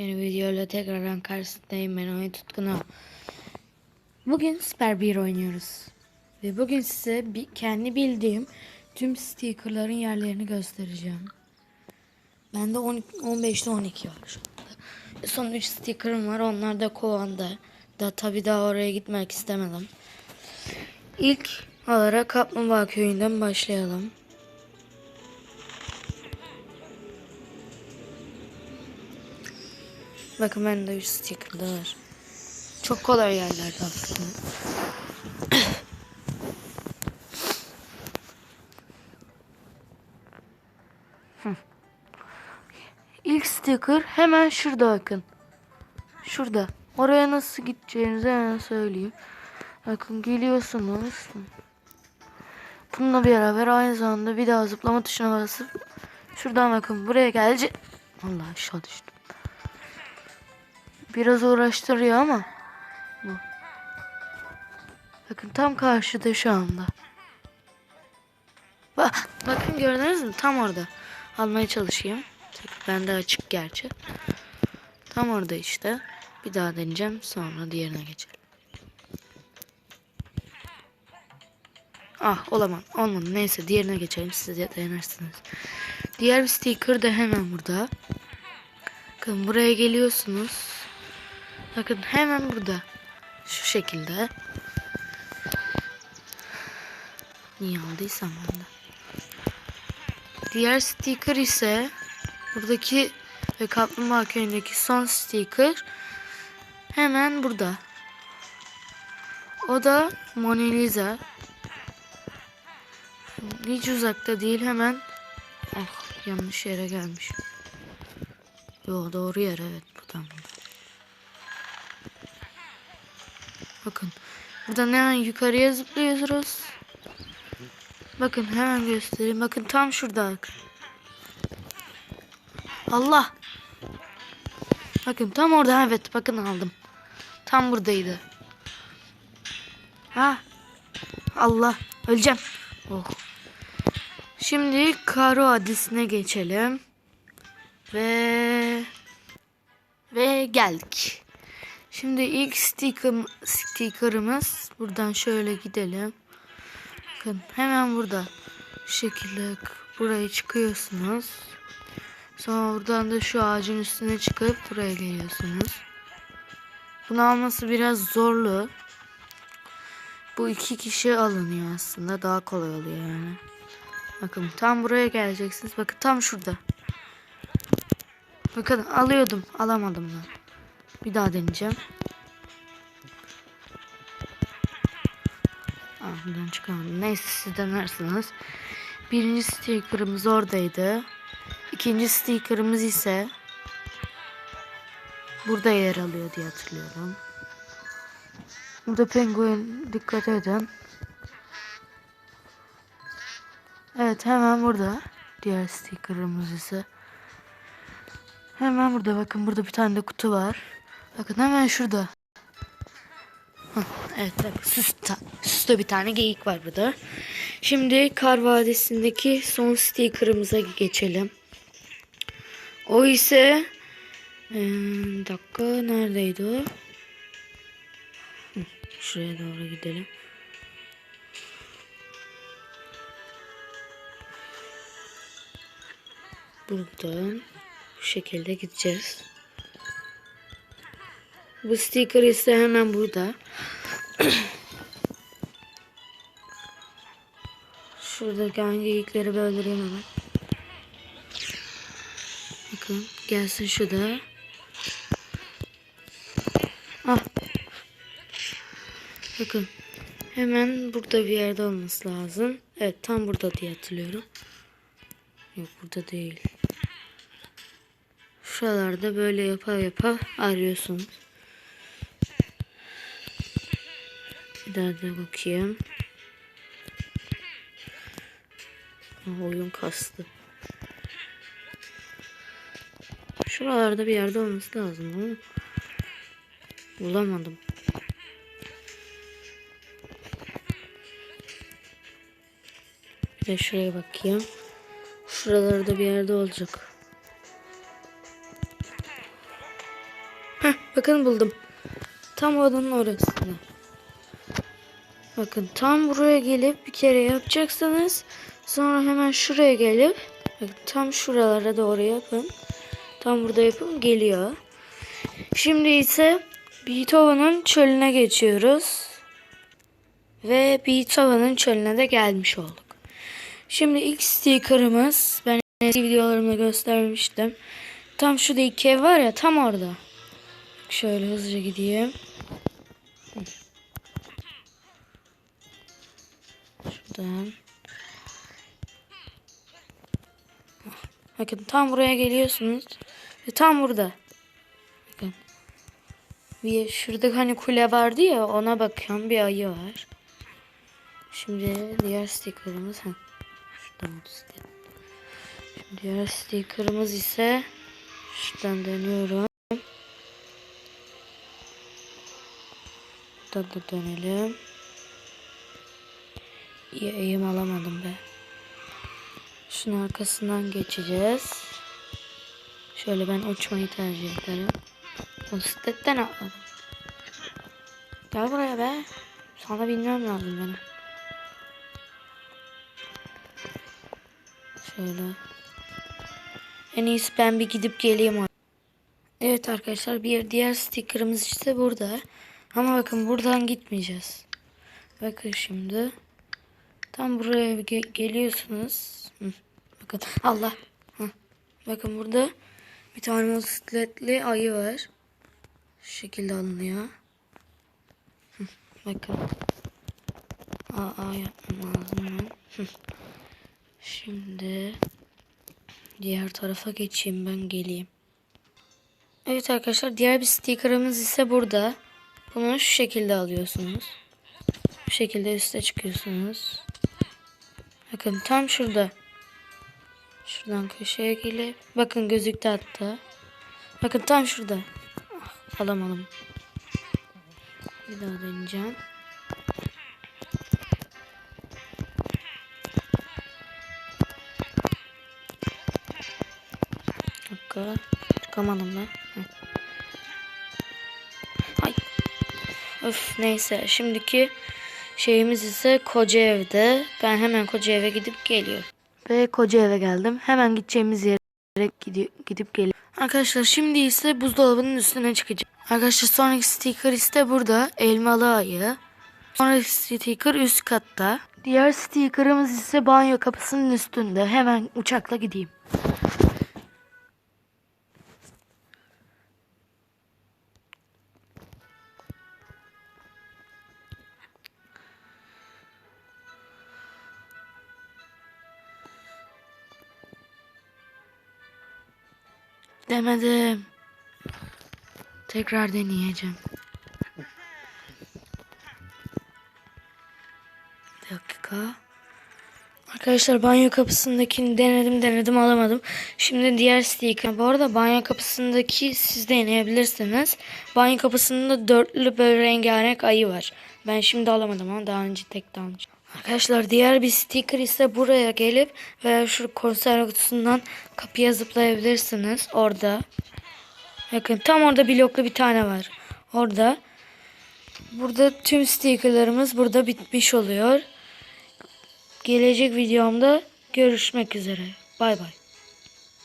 Yeni videoyla tekrardan karşınızdayım ben oyun tutkunu. Bugün Super 1 oynuyoruz. Ve bugün size bir, kendi bildiğim tüm stickerların yerlerini göstereceğim. Bende 12, 15'te 12 var şu anda. Son 3 stickerım var onlar da kovanda. Da tabi daha oraya gitmek istemedim. İlk olarak Kaplumbağa köyünden başlayalım. Bakın bende 3 sticker da var. Çok kolay yerlerde aslında. İlk sticker hemen şurada bakın. Şurada. Oraya nasıl gideceğinizi hemen söyleyeyim. Bakın geliyorsunuz. Bununla beraber aynı zamanda bir daha zıplama tuşuna basıp şuradan bakın buraya gelecek. Allah aşağı düştüm. Biraz uğraştırıyor ama bu. Bakın tam karşıda şu anda. Bak, bakın gördünüz mü? Tam orada. Almaya çalışayım. Ben de açık gerçi. Tam orada işte. Bir daha deneyeceğim. Sonra diğerine geçelim. Ah olamam. Olmadı. Neyse diğerine geçelim. Siz de dayanırsınız. Diğer bir sticker de hemen burada. Bakın buraya geliyorsunuz. Bakın hemen burada. Şu şekilde. Niye aldıysam ben de. Diğer sticker ise buradaki ve Kaplumbağa köyündeki son sticker hemen burada. O da Mona Lisa. Hiç uzakta değil hemen. Ah yanlış yere gelmiş. Yo doğru yer evet buradan burada. Bakın. Buradan hemen yukarıya zıplıyoruz. Bakın hemen göstereyim. Bakın tam şurada. Allah. Bakın tam orada evet bakın aldım. Tam buradaydı. Ha. Allah. Öleceğim. Oh. Şimdi Karo adresine geçelim. Ve ve geldik. Şimdi ilk sticker, stickerımız buradan şöyle gidelim. Bakın hemen burada şu şekilde buraya çıkıyorsunuz. Sonra buradan da şu ağacın üstüne çıkıp buraya geliyorsunuz. Bunu alması biraz zorlu. Bu iki kişi alınıyor aslında. Daha kolay oluyor yani. Bakın tam buraya geleceksiniz. Bakın tam şurada. Bakın alıyordum. Alamadım ben. Bir daha deneyeceğim. Aa, buradan çıkamadım. Neyse siz denersiniz. Birinci stickerımız oradaydı. İkinci stickerımız ise burada yer alıyor diye hatırlıyorum. Burada penguen dikkat edin. Evet hemen burada. Diğer stickerımız ise. Hemen burada bakın burada bir tane de kutu var. Bakın hemen şurada. Evet bak süste, süste bir tane geyik var burada. Şimdi Kar Vadisi'ndeki son sticker'ımıza geçelim. O ise ee, dakika neredeydi o? Şuraya doğru gidelim. Buradan bu şekilde gideceğiz. Bu sticker ise hemen burada. Şuradaki hangi geyikleri böldüreyim hemen. Bakın gelsin şu da. Ah. Bakın. Hemen burada bir yerde olması lazım. Evet tam burada diye hatırlıyorum. Yok burada değil. Şuralarda böyle yapa yapa arıyorsunuz. Bir bakayım. Aa, oyun kastı. Şuralarda bir yerde olması lazım ama bulamadım. Bir de şuraya bakayım. Şuralarda bir yerde olacak. Heh, bakın buldum. Tam odanın orasında. Bakın tam buraya gelip bir kere yapacaksınız. Sonra hemen şuraya gelip bakın, tam şuralara doğru yapın. Tam burada yapın geliyor. Şimdi ise Beethoven'ın çölüne geçiyoruz. Ve Beethoven'ın çölüne de gelmiş olduk. Şimdi ilk sticker'ımız ben eski videolarımda göstermiştim. Tam şurada iki var ya tam orada. Şöyle hızlıca gideyim. Şuradan. Bakın tam buraya geliyorsunuz. Ve tam burada. Bakın. Bir şurada hani kule vardı ya ona bakıyorum bir ayı var. Şimdi diğer sticker'ımız. Şuradan motosiklet. Şimdi diğer sticker'ımız ise şuradan dönüyorum. Burada da dönelim. İyi eğim alamadım be. Şunun arkasından geçeceğiz. Şöyle ben uçmayı tercih ederim. Motosikletten atladım. Gel buraya be. Sana bilmem lazım benim. Şöyle. En iyisi ben bir gidip geleyim. Evet arkadaşlar bir diğer sticker'ımız işte burada. Ama bakın buradan gitmeyeceğiz. Bakın şimdi. Tam buraya ge- geliyorsunuz. Hı. Bakın Allah. Hı. Bakın burada bir tane motosikletli ayı var. Şu şekilde alınıyor. Hı. Bakın. Aa, yapmam lazım. Hı. Şimdi diğer tarafa geçeyim ben geleyim. Evet arkadaşlar diğer bir sticker'ımız ise burada. Bunu şu şekilde alıyorsunuz. Bu şekilde üste çıkıyorsunuz. Bakın tam şurada. Şuradan köşeye gelip. Bakın gözüktü hatta. Bakın tam şurada. Ah, alamadım. Bir daha deneyeceğim. dakika. Çıkamadım ben. Hı. Ay. Öf neyse. Şimdiki şeyimiz ise koca evde. Ben hemen koca eve gidip geliyorum. Ve koca eve geldim. Hemen gideceğimiz yere gidip, gidip geliyorum. Arkadaşlar şimdi ise buzdolabının üstüne çıkacağım. Arkadaşlar sonraki sticker ise burada. Elmalı ayı. Sonraki sticker üst katta. Diğer sticker'ımız ise banyo kapısının üstünde. Hemen uçakla gideyim. Demedim. Tekrar deneyeceğim. Bir dakika. Arkadaşlar banyo kapısındakini denedim denedim alamadım. Şimdi diğer sticker. Bu arada banyo kapısındaki siz deneyebilirsiniz. Banyo kapısında dörtlü böyle rengarenk ayı var. Ben şimdi alamadım ama daha önce tek de almıştım. Arkadaşlar diğer bir sticker ise buraya gelip veya şu konserve kutusundan kapıya zıplayabilirsiniz. Orada. Bakın tam orada bloklu bir tane var. Orada. Burada tüm stickerlarımız burada bitmiş oluyor. Gelecek videomda görüşmek üzere. Bay bay.